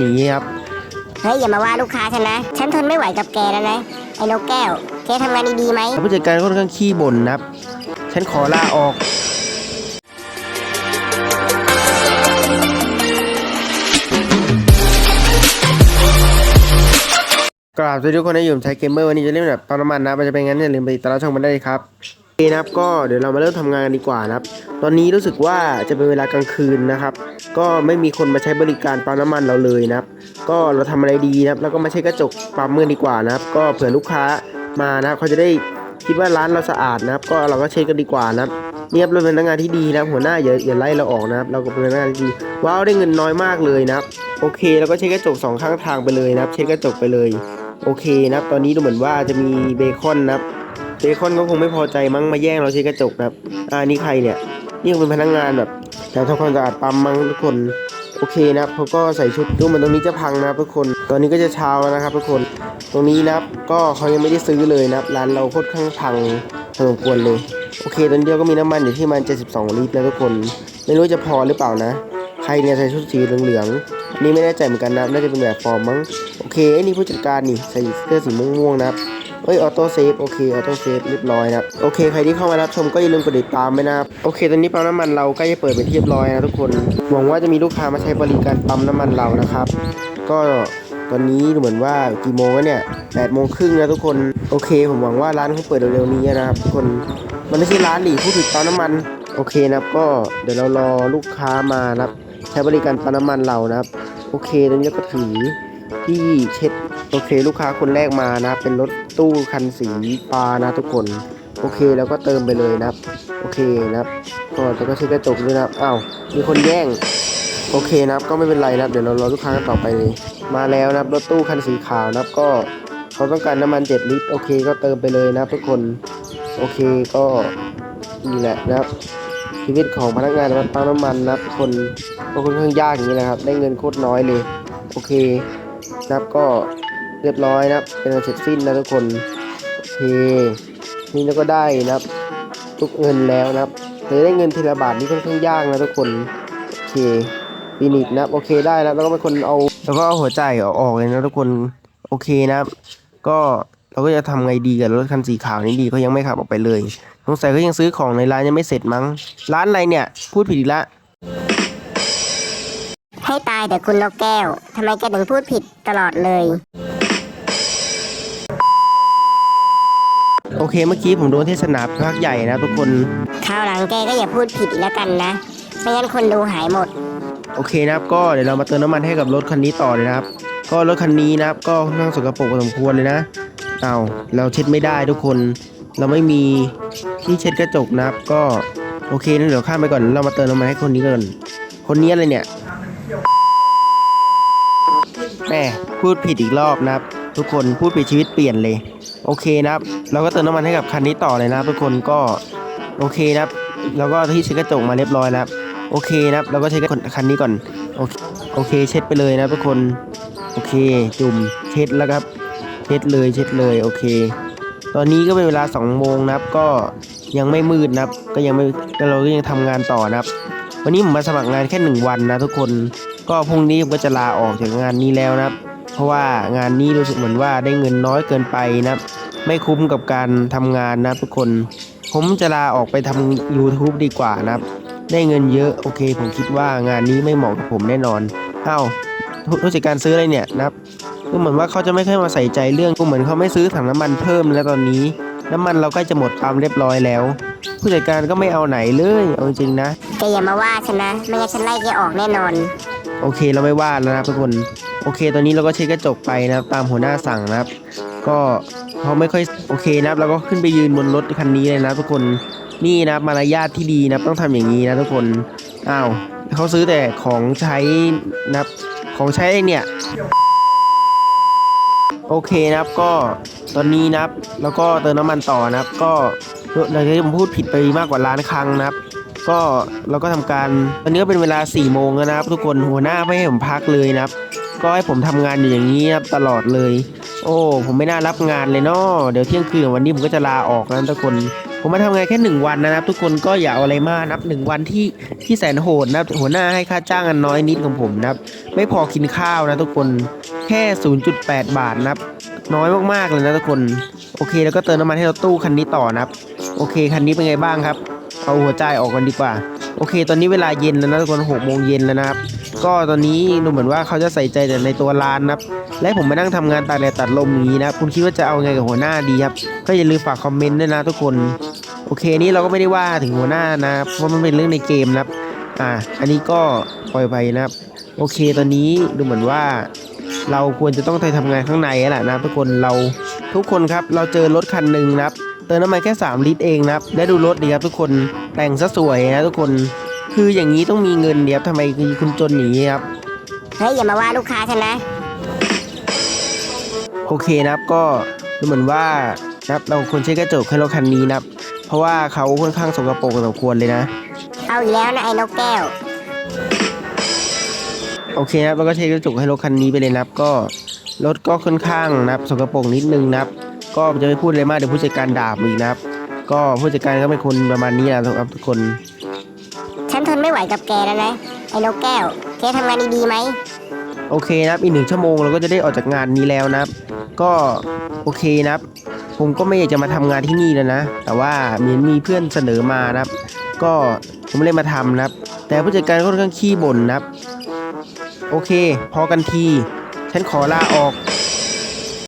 หนีครับ เฮ้ยอย่ามาว่าลูกค้าฉันนะ ฉันทนไม่ไหวกับแกแล้วนะ ไอ้นกแก้ว แกทำงานดีๆไหม ผู้จัดการค่อนข้างขี้บ่นนะครับ ฉันขอลาออก กราบสวัสดีทุกคนนะอยู่ผมใช้เกมเมอร์วันนี้จะเล่นแบบปั๊มน้ำมันนะมันจะเป็นงั้นอย่าลืมไปติดตามช่องมันได้เลยครับโอเค นะครับก็เดี๋ยวเรามาเริ่มทำงานกันดีกว่านะครับ ตอนนี้รู้สึกว่าจะเป็นเวลากลางคืนนะครับ ก็ไม่มีคนมาใช้บริการปั๊มน้ำมันเราเลยนะครับ ก็เราทำอะไรดีนะครับ แล้วก็มาใช้กระจกปั๊มเมื่อดีกว่านะครับ ก็เผื่อลูกค้ามานะครับเขาจะได้คิดว่าร้านเราสะอาดนะครับ ก็เราก็เช็คกันดีกว่านะครับเนี่ยเราเป็นพนักงานที่ดีนะหัวหน้าอย่าอย่าไล่เราออกนะครับ เราก็เป็นพนักงานที่ดีว้าวได้เงินน้อยมากเลยนะครับ โอเคแล้วก็เช็คกระจกสองข้างทางไปเลยนะครับ เช็คกระจกไปเลย โอเคนะครับ ตอนนี้ดูเหมือนว่าจะมีเบคอนนะครับ เบคอนก็คงไม่พอใจมั้งมาแย่งเราเช็คกระจกครับอ่านี่ใครเนี่ยนี่เป็นพนักงานแบบแถวทำความสะอาดปั๊มมั้งทุกคนโอเคนะครับเขาก็ใส่ชุดดูเหมือนตรงนี้จะพังนะครับทุกคน ตอนนี้ก็จะเช้าแล้วนะครับทุกคน ตรงนี้นะครับก็เขายังไม่ได้ซื้อเลยนะครับร้านเราโคตรข้างพังพอสมควรเลย โอเค ตอนเดียวก็มีน้ำมันอยู่ที่มัน 72 ลิตรนะทุกคน ไม่รู้จะพอหรือเปล่านะ ใครเนี่ยใส่ชุดสีเหลืองๆอันนี่ไม่แน่ใจเหมือนกันนะน่าจะเป็นแบบฟอร์มมั้ง โอเคไอ้นี่ผู้จัดการนี่ใส่เสื้อสีม่วงๆนะครับ เอ้ยออโต้เซฟโอเคออโต้เซฟเรียบร้อยนะโอเคใครที่เข้ามารับชมก็อย่าลืมกดติดตามไว้นะครับโอเคตอนนี้ปั๊มน้ำมันเราใกล้จะเปิดเป็นที่เรียบร้อยนะทุกคนหวังว่าจะมีลูกค้ามาใช้บริการปั๊มน้ำมันเรานะครับ ก็ตอนนี้เหมือนว่ากี่โมงแล้วเนี่ยแปดโมงครึ่งนะทุกคนโอเค ผมหวังว่าร้านเขาเปิดเร็วๆนี้นะครับทุกคนมันไม่ใช่ร้านหลีผู้ถึกปั๊มน้ำมันโอเคนะครับก็เดี๋ยวเรารอลูกค้ามานะครับใช้บริการปั๊มน้ำมันเรานะครับ โอเคตอนนี้ก็ถือที่เช็ด โอเคลูกค้าคนแรกมานะ เป็นรถตู้คันสีฟ้านะทุกคน โอเคแล้วก็เติมไปเลยนะครับ โอเคนะครับก็แล้วก็เช็ดกระจกด้วยนะครับอ้าวมีคนแย่ง โอเคนะครับก็ไม่เป็นไรนะครับเดี๋ยวเรารอลูกค้ากันต่อไปเลย มาแล้วนะครับรถตู้คันสีขาวนะครับก็เขาต้องการน้ำมัน 7 ลิตร โอเคก็เติมไปเลยนะทุกคน โอเคก็นี่แหละนะครับชีวิตของพนักงานปั๊มน้ำมันนะทุกคนก็ค่อนข้างยากอย่างนี้นะครับ ได้เงินโคตรน้อยเลย โอเคนะครับก็ เรียบร้อยนะครับเป็นอันเสร็จสิ้นนะทุกคนโอเคนี่เราก็ได้นะครับ ทุกเงินแล้วนะครับแต่ได้เงินทีละบาทนี่ค่อนข้างยากนะทุกคนโอเคฟินิชนะโอเคได้แล้วแล้วก็เป็นคนเอาแล้วก็เอาหัวใจออกเลยนะทุกคนโอเคนะครับ ก็เราก็จะทำไงดีกับรถคันสีขาวนี้ดีก็ยังไม่ขับออกไปเลยสงสัยก็ยังซื้อของในร้านยังไม่เสร็จมั้ง ร้านอะไรเนี่ย พูดผิดอีกละให้ตายแต่คุณนกแก้วทำไมแกถึงพูดผิดตลอดเลย โอเคเมื่อกี้ผมโดนเทศนาพักใหญ่นะทุกคนคราวหลังแกก็อย่าพูดผิดอีกแล้วกันนะ ไม่งั้นคนดูหายหมด โอเคนะครับก็เดี๋ยวเรามาเติมน้ำมันให้กับรถคันนี้ต่อเลยนะครับ ก็รถคันนี้นะครับก็ค่อนข้างสกปรกพอสมควรเลยนะเอาวเราเช็ดไม่ได้ทุกคน เราไม่มีที่เช็ดกระจกนะครับ ก็โอเคนะเดี๋ยวข้ามไปก่อนเรามาเติมน้ำมันให้คนนี้ก่อนคนนี้อะไรเนี่ยแหมพูดผิดอีกรอบนะครับ ทุกคนพูดผิดชีวิตเปลี่ยนเลย โอเคนะครับเราก็เติมน้ำมันให้กับคันนี้ต่อเลยนะครับ ทุกคนก็โอเคนะครับแล้วก็ที่เช็ดกระจกมาเรียบร้อยแล้วโอเคนะครับเราก็เช็ดคันนี้ก่อนโอเคโอเคเช็ดไปเลยนะทุกคนโอเคจุ่มเช็ดแล้วครับเช็ดเลยเช็ดเลยโอเค ตอนนี้ก็เป็นเวลา2โมงนะครับก็ยังไม่มืดนะครับก็ยังไม่เราก็ยังทำงานต่อนะครับ วันนี้ผมมาสมัครงานแค่หนึ่งวันนะทุกคนก็พรุ่งนี้ผมก็จะลาออกจากงานนี้แล้วนะครับ ราะว่างานนี้รู้สึกเหมือนว่าได้เงินน้อยเกินไปนะครับไม่คุ้มกับการทำงานนะครับทุกคน ผมจะลาออกไปทำ YouTube ดีกว่านะครับได้เงินเยอะโอเค ผมคิดว่างานนี้ไม่เหมาะกับผมแน่นอนอ้าวผู้ผู้จัดการซื้ออะไรเนี่ยนะครับก็เหมือนว่าเขาจะไม่ค่อยมาใส่ใจเรื่องก็เหมือนเขาไม่ซื้อถังน้ำมันเพิ่มแล้วตอนนี้ น้ำมันเราใกล้จะหมดปั๊มเรียบร้อยแล้ว ผู้จัดการก็ไม่เอาไหนเลยเอาจริงๆนะแกอย่ามาว่าฉันนะ ไม่งั้นฉันไล่แกออกแน่นอน โอเคเราไม่ว่าแล้วนะครับทุกคน โอเค ตอนนี้เราก็เช็ดกระจกไปนะครับ ตามหัวหน้าสั่งนะครับ ก็เขาไม่ค่อยโอเคนะครับเราก็ขึ้นไปยืนบนรถคันนี้เลยนะทุกคนนี่นะครับมารยาทที่ดีนะต้องทำอย่างนี้นะทุกคนอ้าวเขาซื้อแต่ของใช้นะครับของใช้เนี่ยโอเคนะครับก็ตอนนี้นะครับ แล้วก็เติมน้ำมันต่อนะครับ ก็หลังจากที่ผมพูดผิดไปมากกว่าล้านครั้งนะครับ ก็เราก็ทำการตอนนี้ก็เป็นเวลา4ี่โมงแล้วนะครับ ทุกคนหัวหน้าไม่ให้ผมพักเลยนะครับ ก็ให้ผมทำงานอยู่อย่างนี้ครับตลอดเลย โอ้ผมไม่น่ารับงานเลยเนาะเดี๋ยวเที่ยงคืนวันนี้ผมก็จะลาออกนะทุกคน ผมมาทำงานแค่หนึ่งวันนะครับ ทุกคนก็อย่าเอาอะไรมากนับหนึ่งวันที่ที่แสนโหดนะหัวหน้าให้ค่าจ้างอันน้อยนิดของผมนะครับ ไม่พอกินข้าวนะทุกคนแค่ 0.8 บาทนะครับน้อยมากๆเลยนะทุกคน โอเค แล้วก็เติมน้ำมันให้รถตู้คันนี้ต่อนะครับ โอเคคันนี้เป็นไงบ้างครับเอาหัวใจออกกันดีกว่า โอเค ตอนนี้เวลาเย็นแล้วนะทุกคนหกโมงเย็นแล้วนะครับ ก็ตอนนี้ดูเหมือนว่าเขาจะใส่ใจแต่ในตัวร้านนะครับและผมมานั่งทำงานตากแดดตัดลมอย่างนี้นะคุณคิดว่าจะเอาไงกับหัวหน้าดีครับก็อย่าลืมฝากคอมเมนต์ด้วยนะทุกคน โอเคนี่เราก็ไม่ได้ว่าถึงหัวหน้านะเพราะมันเป็นเรื่องในเกมนะครับอ่าอันนี้ก็ปล่อยไปนะครับ โอเคตอนนี้ดูเหมือนว่า เราควรจะต้องไปทำงานข้างในแล้วแหละนะทุกคนเราทุกคนครับเราเจอรถคันหนึ่งนะครับเติมน้ำมันแค่ 3 ลิตรเองนะครับและดูรถดีครับทุกคนแต่งซะสวยนะทุกคน คืออย่างนี้ต้องมีเงินเดียวทำไมคุณจนอย่างนี้ครับ เฮ้ยอย่ามาว่าลูกค้าฉันนะ โอเคนะครับก็ดูเหมือนว่านะครับเราควรเช็ดกระจกให้รถคันนี้นะครับ เพราะว่าเขาค่อนข้างสกปรกพอสมควรเลยนะ เอาอีกแล้วนะไอ้นกแก้ว โอเคนะครับเราก็เช็ดกระจกให้รถคันนี้ไปเลยนะครับ ก็รถก็ค่อนข้างนะครับสกปรกนิดนึงนะครับ ก็จะไม่พูดอะไรมากเดี๋ยวผู้จัดการด่าผมอีกนะครับ ก็ผู้จัดการก็เป็นคนประมาณนี้นะครับทุกคน ฉันทนไม่ไหวกับแกแล้วนะ ไอ้นกแก้ว แกทำงานดีๆไหม โอเคนะครับอีกหนึ่งชั่วโมงเราก็จะได้ออกจากงานนี้แล้วนะครับ ก็โอเคนะครับ ผมก็ไม่อยากจะมาทำงานที่นี่แล้วนะ แต่ว่าเหมีมีเพื่อนเสนอมานะครับ ก็ผมเลยมาทำนะครับ แต่ผู้จัดการค่อนข้างขี้บ่นนะครับ โอเค พอกันที ฉันขอลาออก